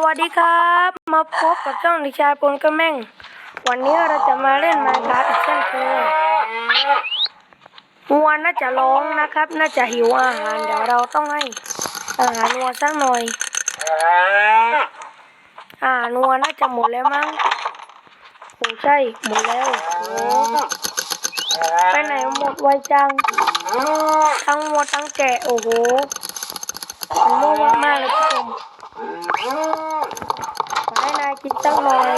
วัสดีครับ มาพบกับช่องดิชายปนกระแม่ง วันนี้เราจะมาเล่นมาการ์ดอีกเช่นเคยวัวน่าจะร้องนะครับ น่าจะหิวอาหารเดี๋ยวเราต้องให้อาหารวัวสักหน่อยอาหารวัวน่าจะหมดแล้วมั้งโอ้ใช่หมดแล้วโอ้ไปไหนหมดไวจัง ทั้งวัวทั้งแกะโอ้โหมันโม่มากเลยผู้ชม ขอให้นายกินตั้งหน่อย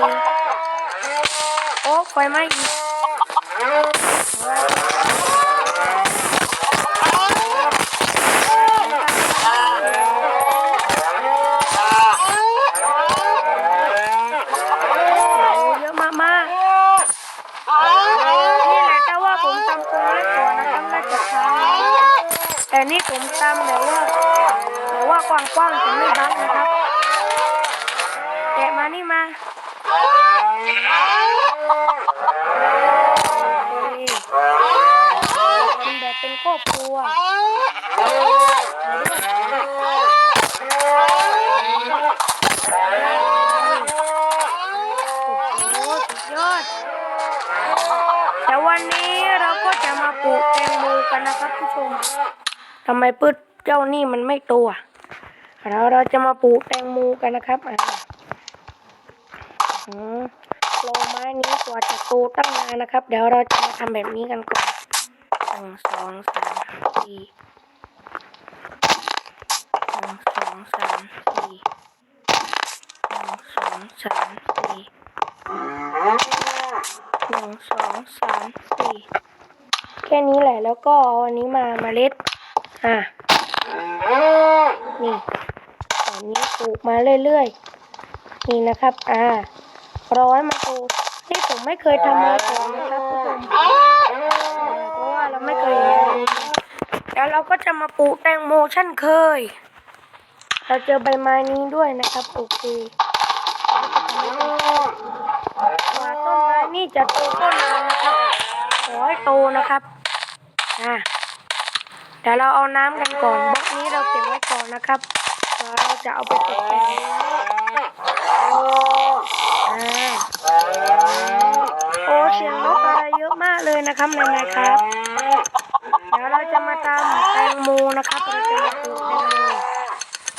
โอ้ไฟไหม้อีกโอ้เยอะมากมากๆนี่แหละแต่ว่าผมตำตรงแรกก่อนนะครับน่าจะช้าแต่นี่ผมตำแต่ว่าแต่ว่ากว้างๆจะไม่บังนะครับ แกะมานี่มาโอเคกินแบบเป็นครอบครัวโอ้โหสุดยอด แต่วันนี้เราก็จะมา ปลูกแตงโมกันนะครับผู้ชมทำไมพืชเจ้านี่มันไม่โตอะเราเราจะมาปลูกแตงโมกันนะครับอ่าโลไม้นี้กว่าจะโตตั้งนานนะครับ เดี๋ยวเราจะมาทำแบบนี้กันก่อนหนึ่งสองสามสี่หนึ่งสองสามสี่หนึ่งสองสามสี่หนึ่งสองสามสี่ ค่นี้แหละ แล้วก็เอาอันนี้มาเมล็ด อะ นี่แบบนี้ปลูกมาเรื่อยๆ นี่นะครับ อ่า ร้อยมาดูนี่ผมไม่เคยทำมาก่อนนะครับผู้ชมเพราะว่าเราไม่เคยเรียนแล้วเราก็จะมาปลูกแตงโมเช่นเคย เราเจอใบไม้นี้ด้วยนะครับโอเคว่าต้นไม้นี่จะโตก็นานนะครับขอให้โตนะครับ อ่าเดี๋ยวเราเอาน้ำกันก่อนบล็อกนี้เราเก็บไว้ก่อนนะครับเดี๋ยวเราจะเอาไปตกแต่งอ่าโอ้เสียงนกอะไรเยอะมากเลยนะครับในไมครับเดี๋ยวเราจะมาตำแตงโมนะครับเราจะมาปลูกแตงโม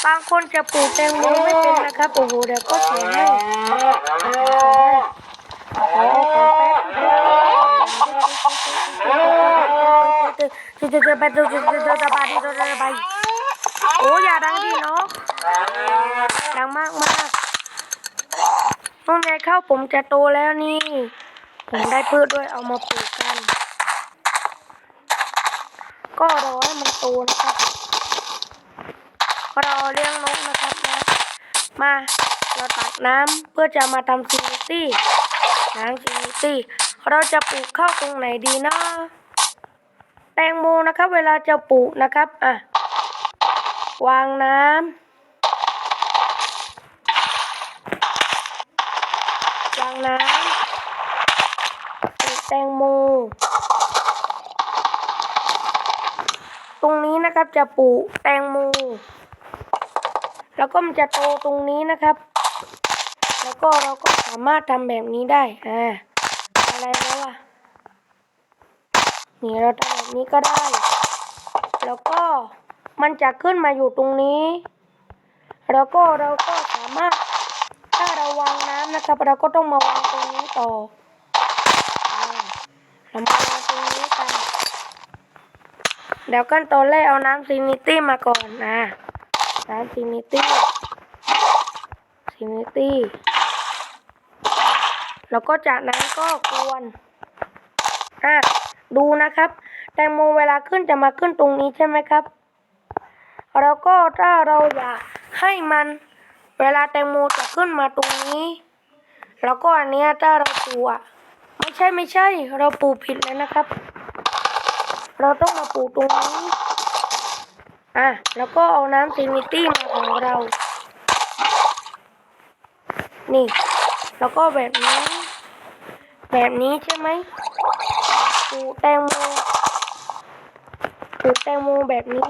บางคนจะปลูกแตงโมไม่เป็นนะครับโอ้โหเดี๋ยวก็เสียให้โอ้โหขอแป๊บ จะจะจะไปจะจะจะจะไปจะจะไปโอ้อย่าดังดิเนาะดังมากมากนู่นไงข้าวผมจะโตแล้วนี่ ผมได้พืชด้วยเอามาปลูกกัน ก็รอให้มันโตนะครับรอเลี้ยงนกนะครับนะมาเราตักน้ำเพื่อจะมาทำซินิตี้น้ำซินิตี้เราจะปลูกข้าวตรงไหนดีนะ แตงโมนะครับ เวลาจะปลูกนะครับอะวางน้ำวางน้ำปลูกแตงโม ตรงนี้นะครับจะปลูกแตงโม แล้วก็มันจะโตตรงนี้นะครับ แล้วก็เราก็สามารถทำแบบนี้ได้อ่าอะไรแล้วอะ นี่เราทำแบบนี้ก็ได้ แล้วก็มันจะขึ้นมาอยู่ตรงนี้ แล้วก็เราก็สามารถถ้าเราวางน้ำนะครับ เราก็ต้องมาวางตรงนี้ต่อเรามาวางตรงนี้กันเดี๋ยวขั้นตอนแรกเอาน้ำซินิตี้มาก่อนนะน้ำซินิตี้ซินิตี้แล้วก็จากนั้นก็กวนอะ ดูนะครับ แตงโมเวลาขึ้นจะมาขึ้นตรงนี้ใช่ไหมครับ แล้วก็ถ้าเราอยากให้มันเวลาแตงโมจะขึ้นมาตรงนี้ แล้วก็อันนี้ถ้าเราปูอะไม่ใช่ไม่ใช่ เราปูผิดเลยนะครับ เราต้องมาปูตรงนี้อะแล้วก็เอาน้ำซินิตี้มาของเรา นี่ แล้วก็แบบนี้ แบบนี้ใช่ไหมูแตงโมปูแตงโมแบบนี้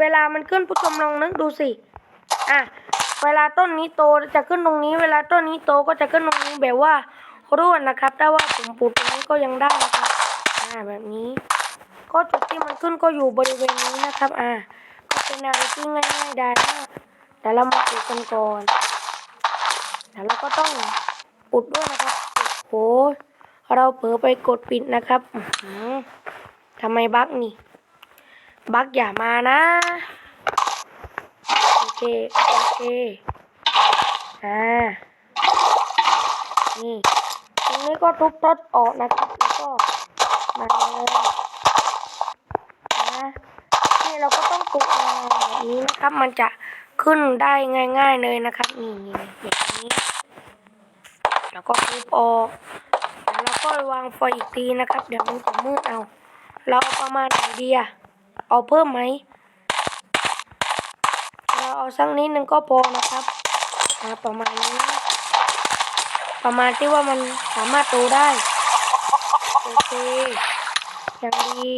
เวลามันขึ้นผู้ชมลองนึกดูสิ อะ เวลาต้นนี้โตจะขึ้นตรงนี้ เวลาต้นนี้โตก็จะขึ้นตรงนี้แบบว่าร่วนนะครับ ถ้าว่าผมปลูกตรงนี้ก็ยังได้นะครับ อ่า แบบนี้ ก็จุดที่มันขึ้นก็อยู่บริเวณนี้นะครับ อ่า ก็เป็นอะไรที่ง่ายๆได้แต่เรามาปลูกกันก่อนเดี๋ยวเราก็ต้องอุดด้วยนะครับโอ้โห เราเผลอไปกดปิดนะครับทำไมบั๊กนี่บั๊กอย่ามานะ โอเค โอเค อ่า นี่ ตรงนี้ก็ทุบต้นออกนะครับ แล้วก็มาเลยนะนี่เราก็ต้องกมาแบบนี้นะครับ มันจะขึ้นได้ง่าย ๆเลยนะครับ นี่นี่แบบนี้ แล้วก็ทุบออก แล้วก็วางไฟอีกทีนะครับ เดี๋ยวมันจะมืดเอา เราเอาประมาณไหนดีอะเอาเพิ่มไหม เราเอาสักนิดนึงก็พอนะครับประมาณนี้ ประมาณที่ว่ามันสามารถโตได้โอเคอย่างดี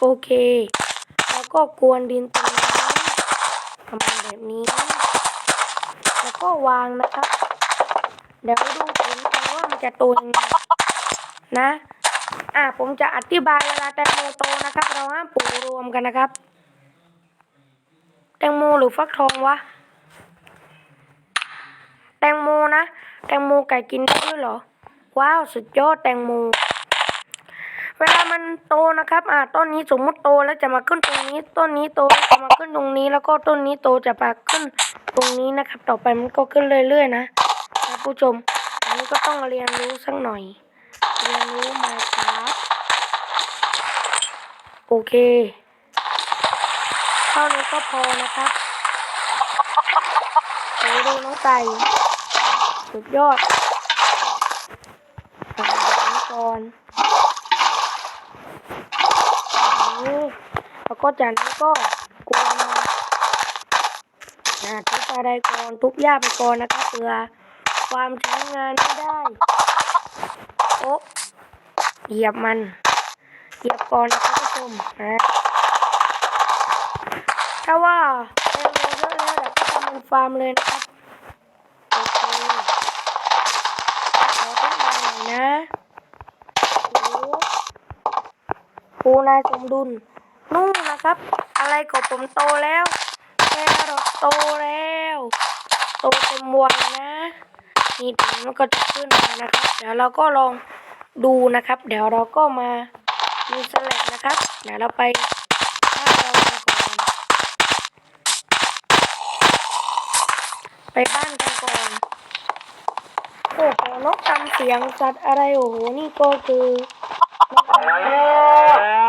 โอเค แล้วก็กวนดินตรงนี้ประมาณแบบนี้ ก็วางนะครับ เดี๋ยวดูผลกันว่ามันจะโตยังไงนะ อ่าผมจะอธิบายเวลาแตงโมโตนะครับ เราห้ามปลูกรวมกันนะครับ แตงโมหรือฟักทองวะ แตงโมนะ แตงโมไก่กินได้ด้วยเหรอ ว้าว สุดยอดแตงโม เวลามันโตนะครับ อ่าต้นนี้สมมุติโตแล้วจะมาขึ้นตรงนี้ ต้นนี้โตจะมาขึ้นตรงนี้ แล้วก็ต้นนี้โตจะมาขึ้นตรงนี้นะครับ ต่อไปมันก็ขึ้นเรื่อยๆนะท่านผู้ชม อันนี้ก็ต้องเรียนรู้สักหน่อย เรียนรู้มาครับโอเคเท่านี้ก็พอนะครับโอ้ดูน้องไก่สุดยอดทำแบบนี้ก่อน แล้วก็จากนั้นก็กวนมาอ่าทุบอะไรก่อนทุบหญ้าไปก่อนนะครับเผื่อความใช้งานไม่ได้โอ๊ะเหยียบมันเหยียบก่อนนะครับผู้ชมนะถ้าว่าเร็วเยอะแล้วเดี๋ยวก็ทำเป็นฟาร์มเลยนะครับโอเคขอต้นไม้หน่อยนะโอ้ปูนายสมดุล นู่นนะครับ อะไรของผมโตแล้วแครอทโตแล้ว โตเต็มวัยนะนี่เดี๋ยวมันก็จะขึ้นมานะครับ เดี๋ยวเราก็ลองดูนะครับ เดี๋ยวเราก็มามีสลัดนะครับ เดี๋ยวเราไปถ้านเราก่อนไปบ้านกันก่อนโอ้โหนกทำเสียงสัตว์อะไรโอ้โหนี่ก็คือ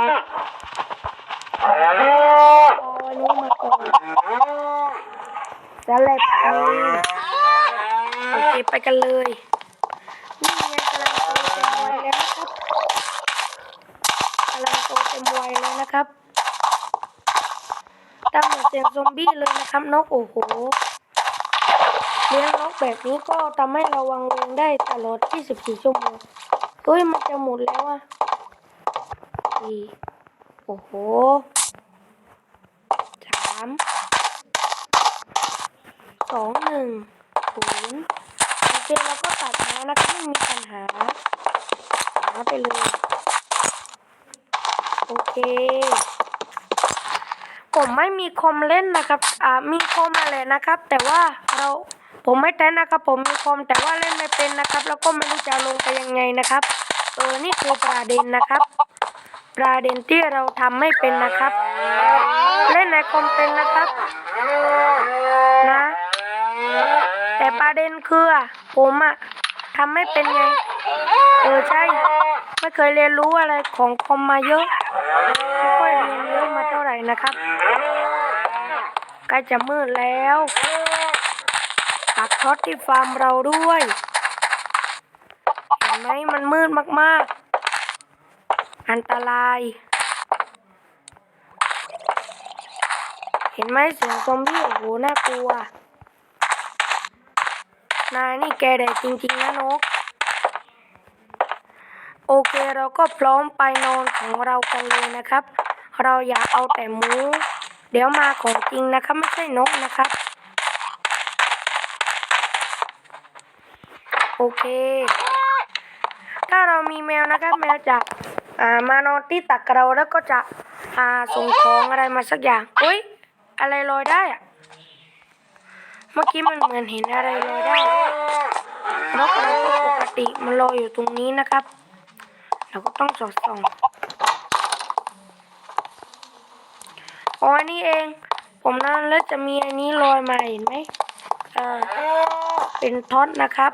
นก อะเอาไอ้นู้นมาก่อนสลัดเอาโอเคไปกันเลยนี่ไงกำลังโตเต็มวัยแล้วนะครับกำลังโตเต็มวัยแล้วนะครับตามเหมือนเสียงซอมบี้เลยนะครับนกโอ้โหเลี้ยงนกแบบนี้ก็ทำให้เราวังเวงได้ตลอด 24 ชั่วโมงเฮ้ยมันจะหมดแล้วอะโอ้โหามสองหนึ่งศูนย์โอเคเราก็ตัดมานะครับไม่มีปัญหาหาไปเลยโอเค ผมไม่มีคอมเล่นนะครับ อ่า มีคอมมาแหละนะครับ แต่ว่าเราผมไม่แท้นะครับ ผมมีคอมแต่ว่าเล่นไม่เป็นนะครับ แล้วก็ไม่รู้จะลงไปยังไงนะครับ เออ นี่คือประเด็นนะครับ ประเด็นที่เราทำไม่เป็นนะครับ เล่นในคอมเป็นนะครับ นะ แต่ประเด็นคืออะผมอะทำไม่เป็นไง เออใช่ ไม่เคยเรียนรู้อะไรของคอมมาเยอะ ไม่ค่อยเรียนเยอะมาเท่าไหร่นะครับใกล้จะมืดแล้วตัดช็อตที่ฟาร์มเราด้วยเห็นไหมมันมืดมากๆ อันตราย เห็นไหมเสียงซอมบี้โอ้โหน่ากลัว นายนี่แกเด็กจริง ๆ นะนก โอเคเราก็พร้อมไปนอนของเรากันเลยนะครับ เราอย่าเอาแต่หมู เดี๋ยวมาของจริงนะครับ ไม่ใช่นกนะครับ โอเค ถ้าเรามีแมวนะครับแมวจะ อ่ามานอนที่ตักเราแล้วก็จะอ่าส่งของอะไรมาสักอย่างอุ้ยอะไรลอยได้อะเมื่อกี้มันเหมือนเห็นอะไรลอยได้นกเราก็ปกติมันลอยอยู่ตรงนี้นะครับ เราก็ต้องสอดส่องอ๋ออันนี่เอง ผมนั่นแล้วจะมีอันนี้ลอยมาเห็นไหมเออเป็นท็อตนะครับ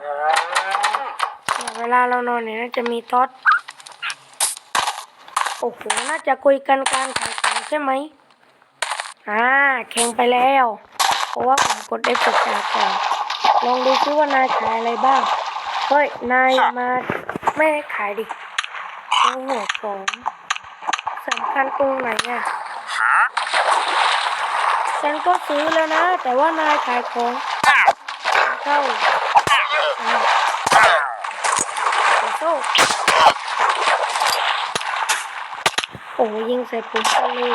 เนี่ยเวลาเรานอนเนี่ยน่าจะมีท็อต โอ้โห น่าจะคุยกันการขายของใช่ไหม อ่า แข่งไปแล้ว เพราะว่าผมกดได้กดจากก่อนลองดูซิว่านายขายอะไรบ้าง เฮ้ย นายมาไม่ขายดิ โอ้โหของสำคัญตรงไหนอะฉันก็ซื้อแล้วนะ แต่ว่านายขายของเข้าอ่าขอโทษโอ้ยิงใส่ผมกันเลย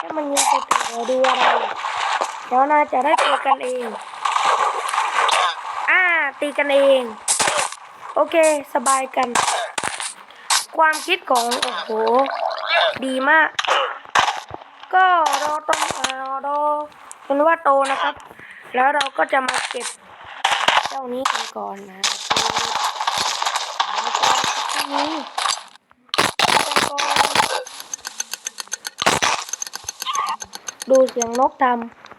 ถ้ามันยิงใส่ตัวเราดูอะไรเดี๋ยวนาจะได้ตีกันเอง อ่า ตีกันเอง โอเค สบายกัน ความคิดของ โอ้โห ดีมาก ก็รอต้องเอ่อรอจนว่าโตนะครับ แล้วเราก็จะมาเก็บเจ้านี้กันก่อนนะเก็บเอาเจ้านี้ก่อน ดูเสียงนกท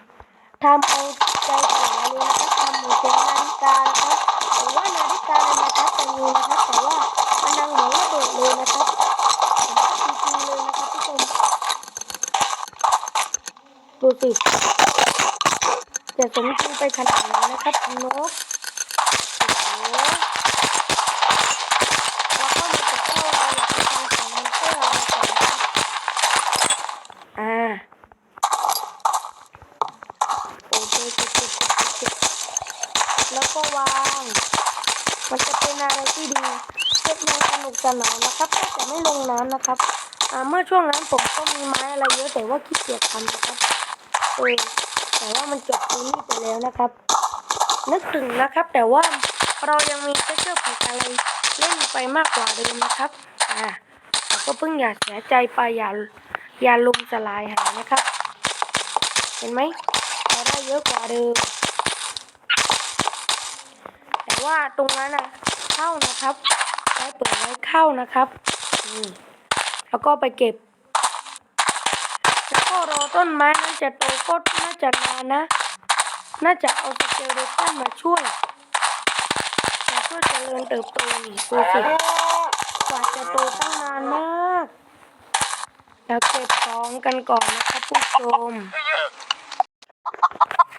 ำทำเอาใจเสียเลยนะครับทำเหมือนเสียงนาฬิกานะครับแต่ว่านาฬิกาในนะครับจะมีนะครับแต่ว่ามันดังเหมือนระเบิดเลยนะครับผมก็จริงๆเลยนะครับทุกคนดูสิจะสมจริงไปขนาดนั้นนะครับนกโอ้โหเราเข้ามาจากเจ้าเราอยากไปทำของมันเพื่อเราก่อนนะครับอ่าโอเคเก็บเก็บเก็บเก็บเก็บแล้วก็วาง มันจะเป็นอะไรที่ดีเก็บยังสนุกสนานนะครับถ้าจะไม่ลงน้ำนะครับอ่าเมื่อช่วงนั้นผมก็มีไม้อะไรเยอะแต่ว่าขี้เกียจทำนะครับเออแต่ว่ามันจบซีรีส์ไปแล้วนะครับ นึกถึงนะครับ แต่ว่าเรายังมีเชื่อผักอะไรเล่นไปมากกว่าเดิมนะครับ อ่าเราก็เพิ่งอย่าเสียใจไปอย่าอย่าลุมสลายหายนะครับ เห็นไหมเราได้เยอะกว่าเดิม ว่าตรงนั้นนะเข้านะครับไว้เปิดไว้เข้านะครับนี่แล้วก็ไปเก็บ แล้วก็รอต้นไม้นั้นจะโตก็น่าจะนานนะ น่าจะเอาสเกลเดตันมาช่วยมาช่วยเจริญเติบโตนี่ดูสิกว่าจะโตตั้งนานมากแล้วเก็บของกันก่อนนะครับผู้ชม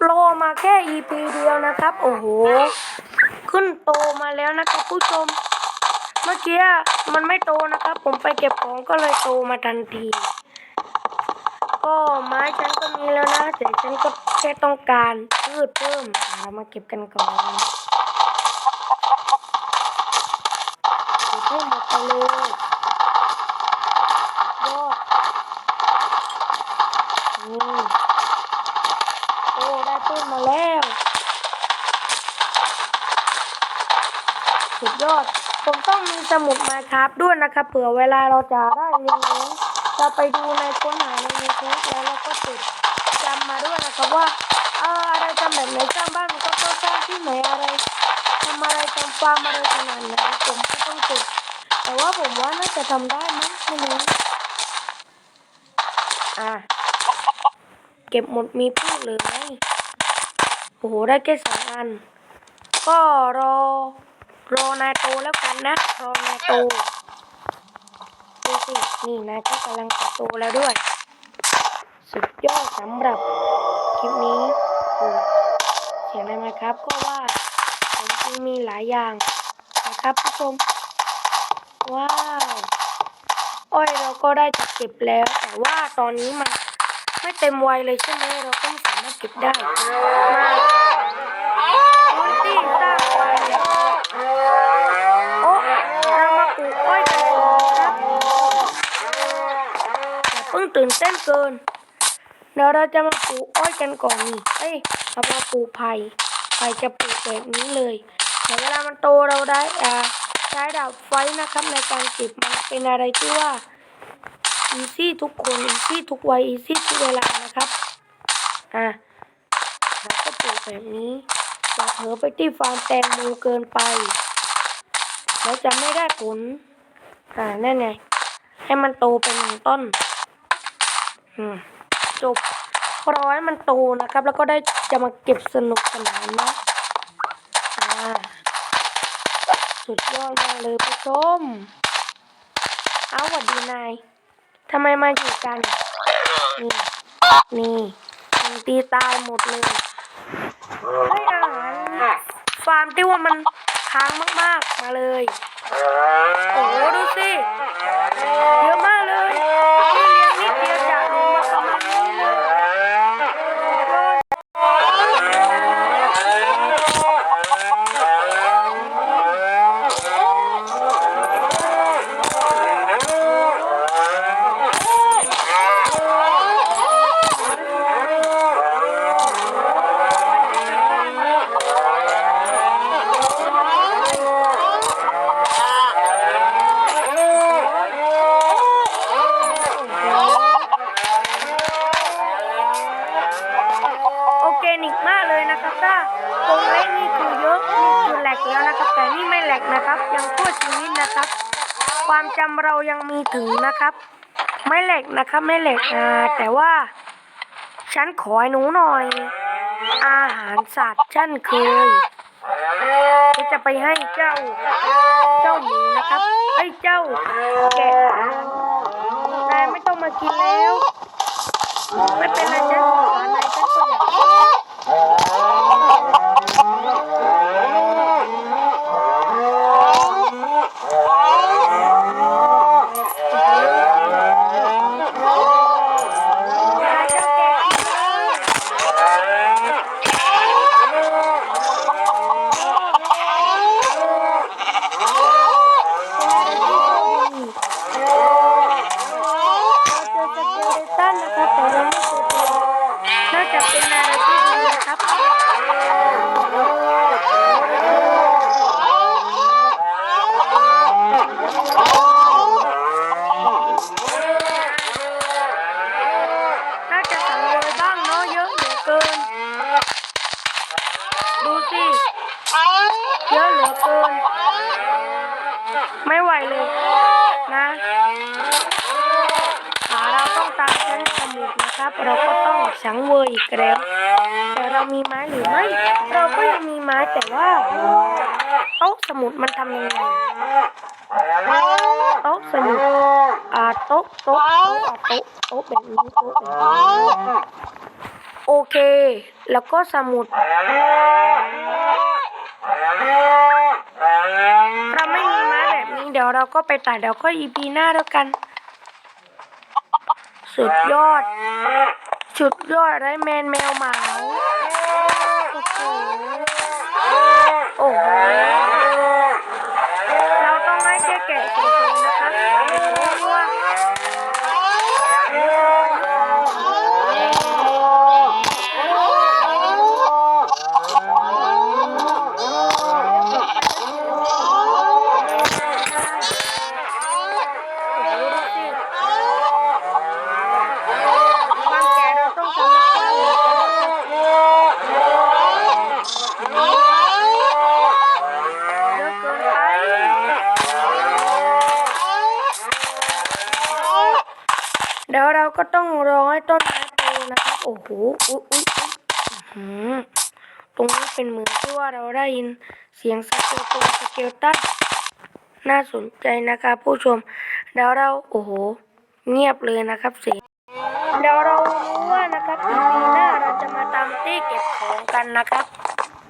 โลมาแค่ EP เดียวนะครับ โอ้โห ขึ้นโตมาแล้วนะครับผู้ชม เมื่อกี้มันไม่โตนะครับ ผมไปเก็บของก็เลยโตมาทันที ก็ไม้ฉันก็มีแล้วนะแต่ฉันก็แค่ต้องการพืชเพิ่มเรามาเก็บกันก่อนเก็บให้หมดไปเลยอดนี่โอ้ได้พืชมาแล้ว สุดยอด ผมต้องมีสมุดมาครับด้วยนะครับเผื่อเวลาเราจะได้เรียนรู้เราไปดูในค้นหาในยูทูบแล้วเราก็จดจำมาด้วยนะครับว่าเอออะไรทำแบบไหนสร้างบ้านก็ต้องสร้างที่ไหนอะไรทำอะไรทำฟาร์มอะไรขนาดไหนผมก็ต้องจดแต่ว่าผมว่าน่าจะทำได้มั้งไม่รู้อะเก็บหมดมีพูดเลยโอ้โหได้แค่สองอัน ก็รอ รอนายโตแล้วกันนะ รอนายโตดูสินี่นายก็กำลังจะโตแล้วด้วย สุดยอดสำหรับคลิปนี้เขียนอะไรมครับ ก็ว่าผมจริงมีหลายอย่างนะครับผู้ชม ว้าวอ้อยเราก็ได้จะเก็บแล้ว แต่ว่าตอนนี้มันไม่เต็มวัยเลยใช่ไหมเราก็ไม่สามารถเก็บได้มาพื้นที่สร้างไว้โอ้เรามาปลูกอ้อยกันเลยนะครับแต่ต้ พิ่นเต้นเกิน เดี๋ยวเราจะมาปลูกอ้อยกันก่อนนี่เอ้ยเรามาปลูกไผ่ไผ่จะปลูกแบบนี้เลยเดี๋ยวเวลามันโตเราได้อ่าใช้ดาบไฟนะครับในการเก็บมันเป็นอะไรที่ว่าอีซี่ทุกคนอีซี่ทุกวัยอีซี่ทุกเวลานะครับอะแล้วก็ปลูกแบบนี้อย่าเผลอไปที่ฟาร์มแตงโมเกินไปแล้วจะไม่ได้ผลอ่านั่นไงให้มันโตเป็นหนึ่งต้น จบรอให้มันโตนะครับ แล้วก็ได้จะมาเก็บสนุกสนานนะสุดยอดมากเลยผู้ชมเอาหวัดดีนายทำไมมาอยู่กัน นี่ นี่มันตีตายหมดเลยให้อาหารฟาร์มที่ว่ามันค้างมาก ๆ มาเลย โอ้โหดูสิ เยอะมากเลยนี่เลี้ยงนิดเดียวจากลงมาประมาณนี้เลยโอเคนิกมากเลยนะครับถ้าตรงเล็กนี่คือเยอะนี่คือแหลกแล้วนะครับ แต่นี่ไม่แหลกนะครับ ยังชั่วชีวิตนะครับ ความจำเรายังมีถึงนะครับ ไม่แหล็กนะครับไม่แหล็กอ่าแต่ว่า ฉันขอให้หนูหน่อย อาหารสัตว์ฉันเคยที่จะไปให้เจ้า เจ้าหมูนะครับไอ้เจ้าแกะนายไม่ต้องมากินแล้ว ไม่เป็นไรฉันสงสารนายฉันก็อยากกินนายจะแกะกินเลยเราเจอสเกเลตันนะครับแต่เราไม่เจอตัวน่าจะเป็นอะไรที่ดีนะครับน่าจะสังเวยบ้างเนาะเยอะเหลือเกิน ดูสิ เยอะเหลือเกิน ไม่ไหวเลยนะขาเราต้องตามชั้นสมุด นะครับ เราก็ต้องสังเวยอีกแล้ว แต่เรามีไม้หรือไม่ เราก็ยังมีไม้แต่ว่าโต๊ะสมุดมันทำยังไงโต๊ะสมุดอ่าโต๊ะโต๊ะโต๊ะโต๊ะโต๊ะแบบนี้โต๊ะแบบนี้โอเค แล้วก็สมุดเราไม่มีไม้แบบนี้เดี๋ยวเราก็ไปตัดเดี๋ยวก็อีพีหน้าแล้วกัน สุดยอด สุดยอดไรแมนแมวหมาโอ้โหโอ้โหเราต้องให้แค่แกะเฉยๆนะคะเพราะว่าความแก่เราต้องทำให้ได้เยอะเกินไป เดี๋ยวเราก็ต้องรอให้ต้นไม้โตนะครับ โอ้โหอุ๊ยอุ๊ยอุ๊ยอื้อหือตรงนี้เป็นเหมือนที่ว่าเราได้ยินเสียงสเกลตัวสเกลตันน่าสนใจนะครับผู้ชมเดี๋ยวเราโอ้โห เงียบเลยนะครับเสียงเดี๋ยวเรารู้ว่านะครับอีพีหน้าเราจะมาตามตี้เก็บของกันนะครับ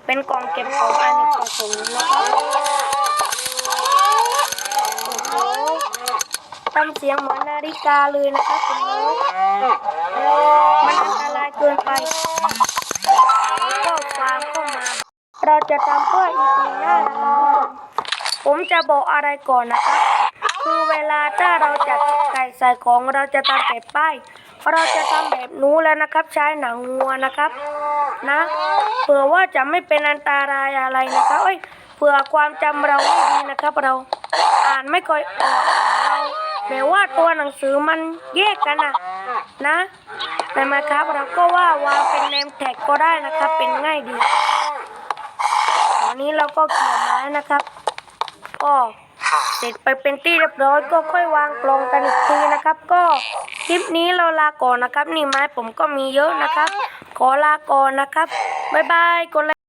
เป็นกล่องเก็บของอันนี้ของผมนะครับ โอ้โห ทำเสียงเหมือนนาฬิกาเลยนะครับคุณนกมันอันตรายเกินไปก็ฟังเข้ามา เราจะทำเพื่ออีพีหน้านะครับผมจะบอกอะไรก่อนนะครับคคือเวลาถ้าเราจะไก่ใส่ของเราจะทำแบบป้ายเราจะทำแบบนู้แล้วนะครับ ใช้หนังงัวนะครับ นะเผื่อว่าจะไม่เป็นอันตรายอะไรนะครับเอ้ยเผื่อความจำเราไม่ดีนะครับ เราอ่านไม่ค่อยออก แบบว่าตัวหนังสือมันแยกกันนะนะแต่มาครับเราก็ว่าวางเป็นเนมแท็กก็ได้นะครับ เป็นง่ายดีตอนนี้เราก็เขียนไม้นะครับ ก็เสร็จไปเป็นที่เรียบร้อยก็ค่อยวางกลองกันอีกทีนะครับ ก็คลิปนี้เราลาก่อนนะครับ นี่ไม้ผมก็มีเยอะนะครับ ขอลาก่อนนะครับบ๊ายบายกดไลค์